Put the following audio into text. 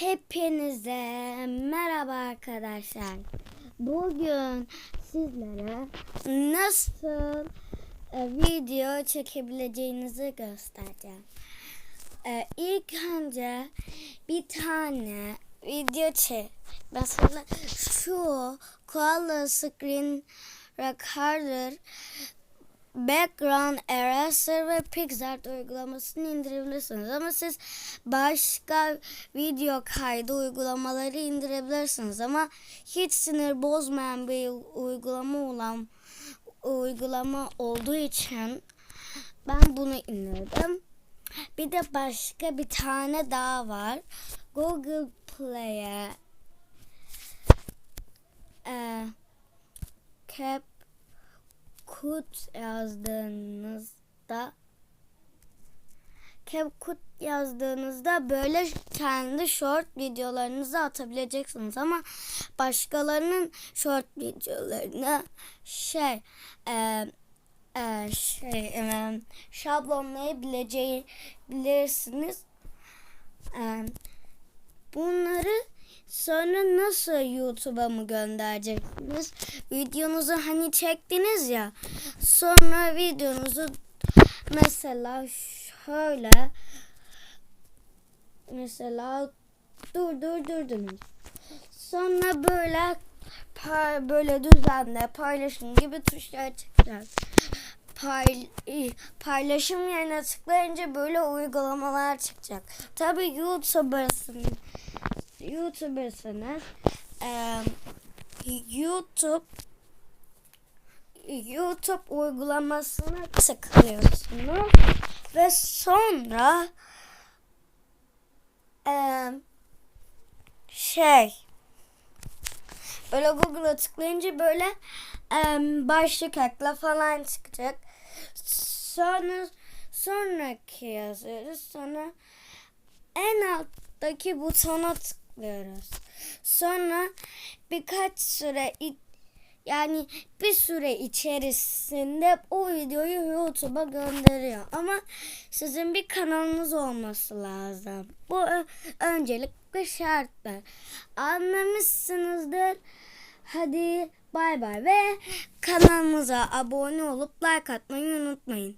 Hepinize merhaba arkadaşlar. Bugün sizlere nasıl e, video çekebileceğinizi göstereceğim. E, ilk önce bir tane video çek. Mesela şu Koala Screen Recorder Background Eraser ve Pixart uygulamasını indirebilirsiniz. Ama siz başka video kaydı uygulamaları indirebilirsiniz. Ama hiç sinir bozmayan bir uygulama olan uygulama olduğu için ben bunu indirdim. Bir de başka bir tane daha var. Google Play'e e, Cap CapCut yazdığınızda CapCut yazdığınızda böyle kendi short videolarınızı atabileceksiniz ama başkalarının short videolarını şey e, e, şey e, şablonlayabileceği bilirsiniz. E, bunları Sonra nasıl YouTube'a mı göndereceksiniz? Videonuzu hani çektiniz ya. Sonra videonuzu mesela şöyle mesela dur dur durdunuz. Sonra böyle böyle düzenle paylaşım gibi tuşlar çıkacak. Pay, paylaşım yerine tıklayınca böyle uygulamalar çıkacak. Tabii YouTube'sın YouTuber'sanız e, YouTube YouTube uygulamasına tıklıyorsunuz ve sonra şey böyle Google'a tıklayınca böyle başlık ekle falan çıkacak. Sonra sonraki yazıyoruz. Sonra en alttaki butona tıklıyoruz tıklıyoruz. Sonra birkaç süre yani bir süre içerisinde o videoyu YouTube'a gönderiyor. Ama sizin bir kanalınız olması lazım. Bu öncelik bir şartlar. Anlamışsınızdır. Hadi bay bay ve kanalımıza abone olup like atmayı unutmayın.